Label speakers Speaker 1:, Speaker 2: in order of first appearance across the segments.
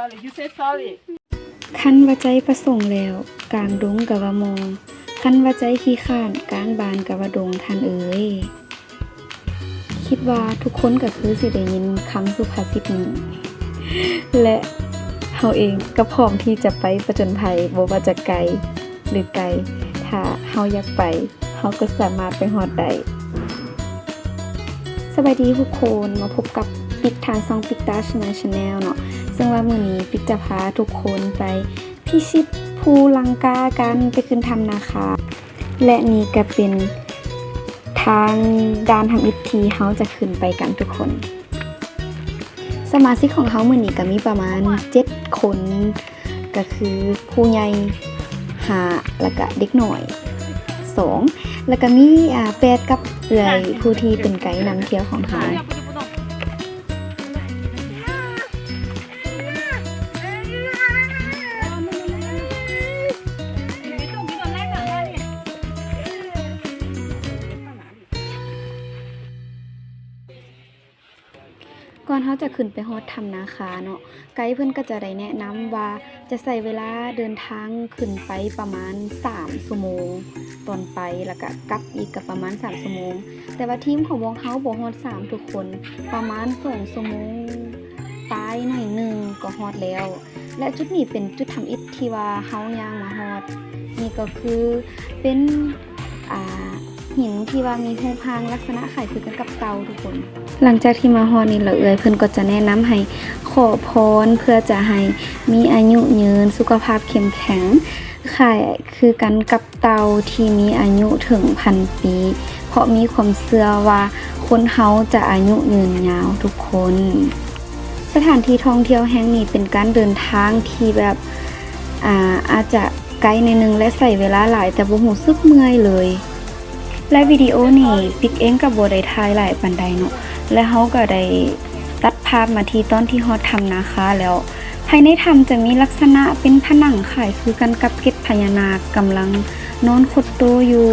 Speaker 1: sorry you say sorry
Speaker 2: คันว่าใจประสงค์แล้ว กลางดงกะว่ามองคันว่าใจขี้ข้านกลางบานกะว่าดงท่านเอ๋ยคิดว่าทุกคนก็คือสิได้ยินคำสุภาษิตนี้ และเฮาเองก็พร้อมที่จะไปประจนภัยบ่ว่าจะไกลหรือไกล ถ้าเฮาอยากไปเฮาก็สามารถไปฮอดได้สวัสดีทุกคนมาพบกับปิกทางซองปิกตาชนาชาแนลเนาะ ซึ่งว่ามือนี้ปิกจะพาทุกคนไปพิชิตภูลังกากันไปขึ้นทำนาคา และนี่ก็เป็นทางด้านทำอิฐที่เฮาจะขึ้นไปกันทุกคน สมาชิกของเฮามือนี้ก็มีประมาณ 7 คน ก็คือผู้ใหญ่หาแล้วก็เด็กหน่อยสองแล้วก็มีอ่าแปดกับเอื่อยผู้ที่เป็นไกด์นำเที่ยวของเฮา ก่อนเขาจะขึ้นไปฮอดถ้ำนาคาเนาะไกด์เพิ่อนก็จะได้แนะนำว่าจะใส่เวลาเดินทางขึ้นไปประมาณ3ชั่วโมงตอนไปแล้วก็กลับอีกก็ประมาณ3ชั่วโมง แต่ว่าทีมของวงเฮาบ่ฮอด3ทุกคนประมาณ2ชั่วโมงปลายหน่อยหนึงก็ฮอดแล้ว และจุดนี้เป็นจุดทำอิฐที่ว่าเฮาย่างมาฮอด นี่ก็คือเป็นอ่า หินที่ว่ามีรูปร่างลักษณะคล้ายคือกันกับเตาทุกคน หลังจากที่มาฮอดนี่ละเอ่ยเพิ่นก็จะแนะนำให้ขอพรเพื่อจะให้มีอายุยืนสุขภาพเข้มแข็งคล้ายคือกันกับเตาที่มีอายุถึงพันปี เพราะมีความเชื่อว่าคนเฮาจะอายุยืนยาวทุกคน สถานที่ท่องเที่ยวแห่งนี้เป็นการเดินทางที่แบบอาอาจจะไกลในหนึงและใส่เวลาหลายแต่บ่รู้สึกเมื่อยเลย และวิดีโอนี่ปิกเองกับบ่ได้ถ่ายหลายปานใดเนาะและเขาก็ได้ตัดภาพมาที่ตอนที่ฮอดทำนะคะแล้ว ภายในถ้ำจะมีลักษณะเป็นผนังขายคือกันกับเกตพญานาคกำลังนอนคดโตวอยู่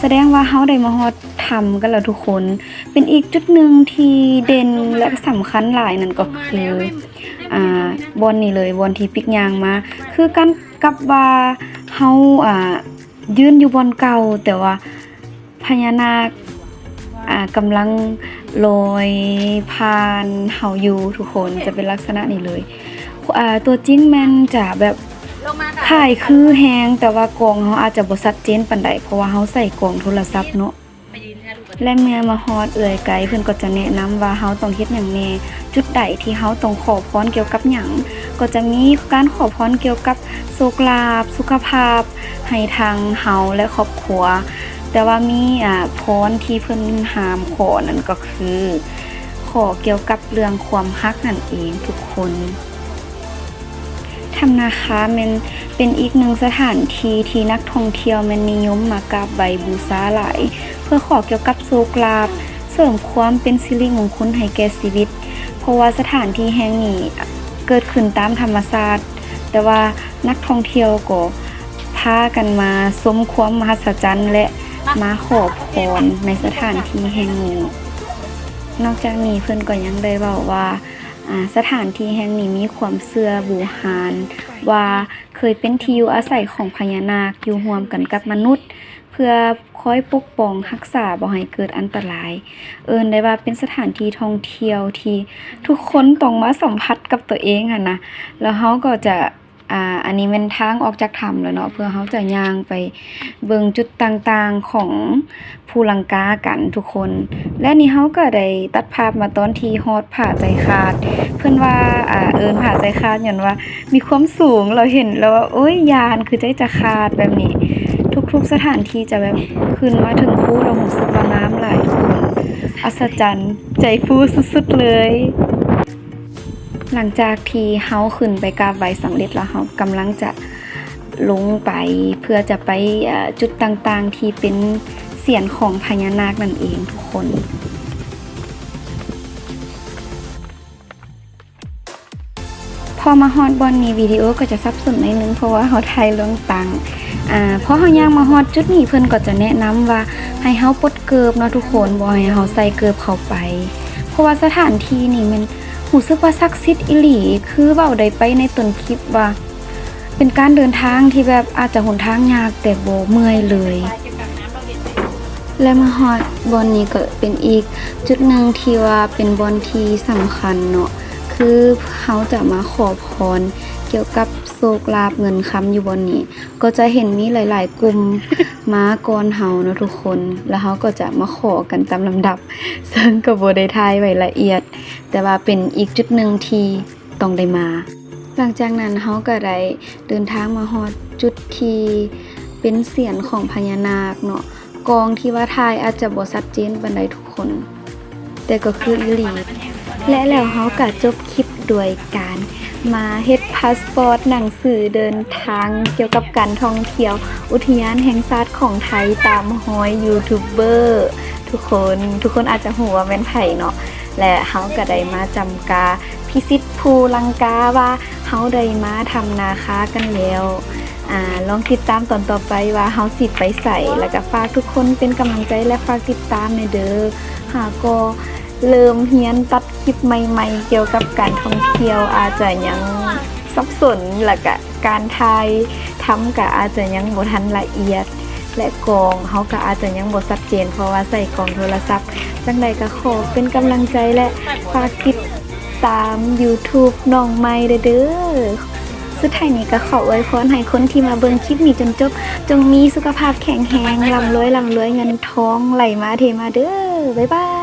Speaker 2: แสดงว่าเขาได้มาฮอดทำกันแล้วทุกคน เป็นอีกจุดหนึ่งที่เด่นและสำคัญหลายนั่นก็คือ อ่าบอนนี่เลยบอนที่ปิกยางมา คือกันกับว่าเฮาอ่ายืนอยู่บอนเก่าแต่ว่า พญานาคอ่ากำลังลอยผ่านเฮาอยู่ทุกคนจะเป็นลักษณะนี้เลยอ่าตัวจริงแม่นจะแบบถ่ายคือแฮงแต่ว่ากล้องเฮาอาจจะบ่ชัดเจนปานใดเพราะว่าเฮาใส่กล้องโทรศัพท์เนาะและเมื่อมาฮอดเอ่ยไกด์เพิ่นก็จะแนะนำว่าเฮาต้องเฮ็ดหยังแน่จุดใดที่เฮาต้องขอพรเกี่ยวกับหยังก็จะมีการขอพรเกี่ยวกับโชคลาภสุขภาพ ให้ทางเฮาและครอบครัว แต่ว่ามีอ่าพรที่เพิ่นหามขอนั่นก็คือขอเกี่ยวกับเรื่องความฮักนั่นเองทุกคนทำนาคาแมันเป็นอีกหนึ่งสถานที่ที่นักท่องเที่ยวมันนิยมมากราบไหว้บูชาหลายเพื่อขอเกี่ยวกับโชคลาภเสริมความเป็นสิริมงคลให้แก่ชีวิต เพราะว่าสถานที่แห่งนี้เกิดขึ้นตามธรรมชาติแต่ว่านักท่องเที่ยวก็พากันมาสมความมหัศจรรย์และ มาขอพรในสถานที่แห่งนี้ นอกจากนี้เพื่อนก็ยังได้บอกว่าสถานที่แห่งนี้มีความเชื่อบูหานว่าเคยเป็นที่อยู่อาศัยของพญานาคอยู่ร่วมกันกับมนุษย์ เพื่อคอยปกป้องรักษาบ่ให้เกิดอันตราย เอิ้นได้ว่าเป็นสถานที่ท่องเที่ยวที่ทุกคนต้องมาสัมผัสกับตัวเองอะนะแล้วเขาก็จะ อ่าอันนี้เป็นทางออกจากถ้ำแล้วเนาะเพื่อเขาจะย่างไปเบิ่งจุดต่างๆของภูลังกากันทุกคน และนี่เฮาก็ได้ตัดภาพมาตอนที่ฮอดผาใจขาด เพิ่อนว่าอ่าเอิ้นผาใจขาดเหย่อนว่า มีความสูงเราเห็นแล้วว่าโอ้ยยานคือใจจะขาดแบบนี้ ทุกๆสถานที่จะแบบขึ้นมาถึงภูเรารู้สึกว่าน้ำไหลทุกคนอัศจรรย์ใจฟูสุดๆเลย หลังจากที่เฮาขึ้นไปกราบไหว้สำเร็จแล้วเฮากำลังจะลงไปเพื่อจะไปจุดต่างๆที่เป็นเสียนของพญานาคนั่นเองทุกคนพอมาฮอดบอนนี้วิดีโอก็จะซับซ้อนหนิดนึงเพราะว่าเขาถ่ายเรื่องตังค์อ่าพอเขาย่างมาฮอดจุดนี้เพิ่อนก็จะแนะนำว่าให้เฮาปดเกิบเนาะทุกคนบ่ให้เฮาใส่เกิบเข้าไป เพราะว่าสถานที่นี่มัน หูซึกว่าซักซิดอิหลี คือเบาไดไปในต้นคลิปว่า เป็นการเดินทางที่แบบอาจจะหนทางยากแต่โบเมื่อยเลย และมาฮอดบอนนี้ก็เป็นอีกจุดหนึ่งที่ว่าเป็นบอนที่สำคัญเนาะ คือเขาจะมาขอพรเกี่ยวกับโชคลาภเงินคำอยู่บนนี้ ก็จะเห็นมีหลาย ๆ กลุ่มมาก่อนเฮาเนะทุกคน แล้วเฮาก็จะมาขอกันตามลำดับ ซึ่งก็บ่ได้ทายไว้ละเอียด แต่ว่าเป็นอีกจุดหนึ่งที่ต้องได้มา หลังจากนั้นเฮาก็ได้เดินทางมาฮอดจุดที่เป็นเสียนของพญานาคเนาะกองที่ว่าทายอาจจะบ่ชัดเจนปานใดทุกคน แต่ก็คืออีหลี และแล้วเฮาก็จบคลิปด้วยการมาเฮ็ดพาสปอร์ตหนังสือเดินทางเกี่ยวกับการท่องเที่ยว อุทยานแห่งชาติของไทยตามหอยยูทูบเบอร์ทุกคนทุกคนอาจจะหัวาแม่นไผ่เนาะและเฮาก็ได้มาจำกาพิสิทธภูลังกาว่าเฮาได้มาทำนาค้ากันแล้ว อ่าลองติดตามตอนต่อไปว่าเฮาสิไปใส่แล้วก็ฝากทุกคนเป็นกำลังใจและฝากติดตามในเด้อหาก็เริ่มเฮียนตัดคลิปใหม่ ๆ เกี่ยวกับการท่องเที่ยวอาจจะยังสับสนแล้วก็การถ่ายทำก็อาจจะยังบ่ทันละเอียด และกล้องเฮาก็อาจจะยังบ่ชัดเจน เพราะว่าใส่กล้องโทรศัพท์จังใดก็ขอเป็นกำลังใจและฝากติดตาม YouTube น้องใหม่เด้อ สุดท้ายนี้ก็ขออวยพรให้คนที่มาเบิ่งคลิปนี้จนจบ จงมีสุขภาพแข็งแรงร่ำรวยร่ำรวยเงินทองไหลมาเทมาเด้อบ๊ายบาย